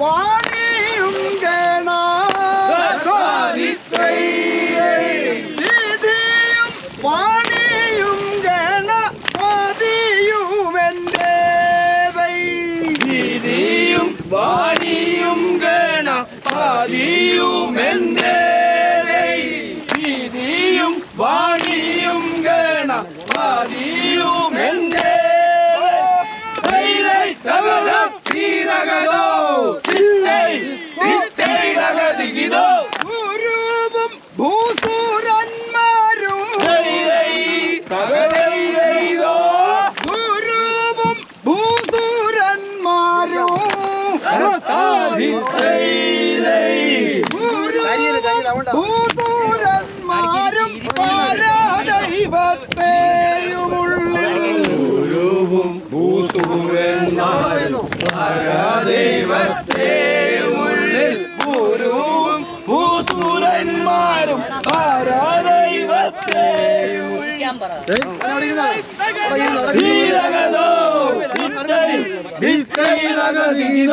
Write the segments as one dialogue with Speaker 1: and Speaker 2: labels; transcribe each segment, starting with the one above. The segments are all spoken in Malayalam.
Speaker 1: வாணியும் வீதியும் வாணியும் கணபதியும் என்றேவை
Speaker 2: வீதியும் வாணியும் கணபதியும் என்றேவை வீதியும் வாணியும் கணபதியும் என்றே தகதம்
Speaker 1: ഭൂപൂരന്മാരും പാരാദൈവത്തെയുമുള്ളിൽ.
Speaker 2: ഗുരുവും ഭൂസുരന്മാരും പാരാദൈവത്തെയുമുള്ളിൽ. ഗുരുവും ഭൂസുരന്മാരും പാരാദൈവത്തെയും ോ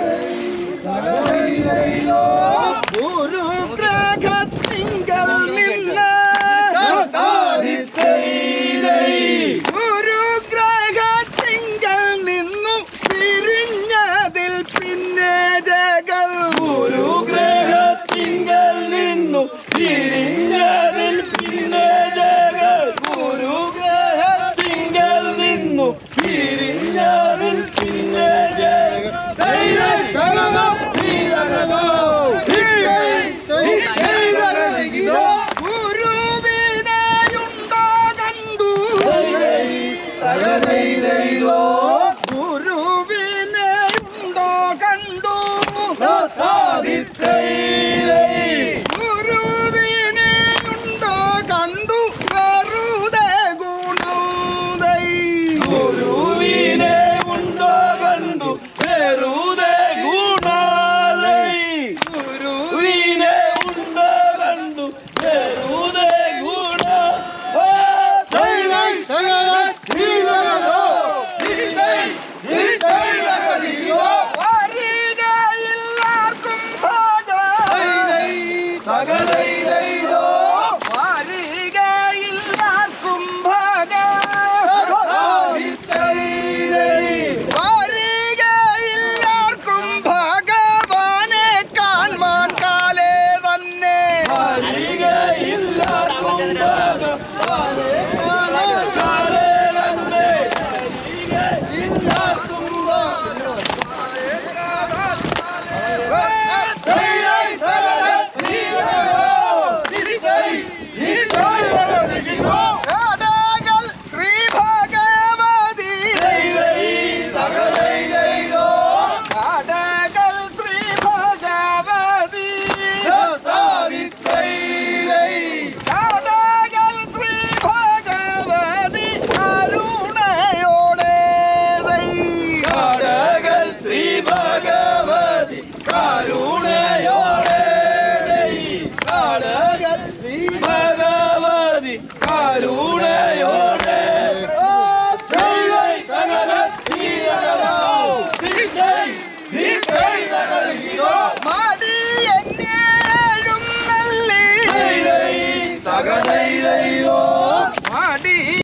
Speaker 2: Dee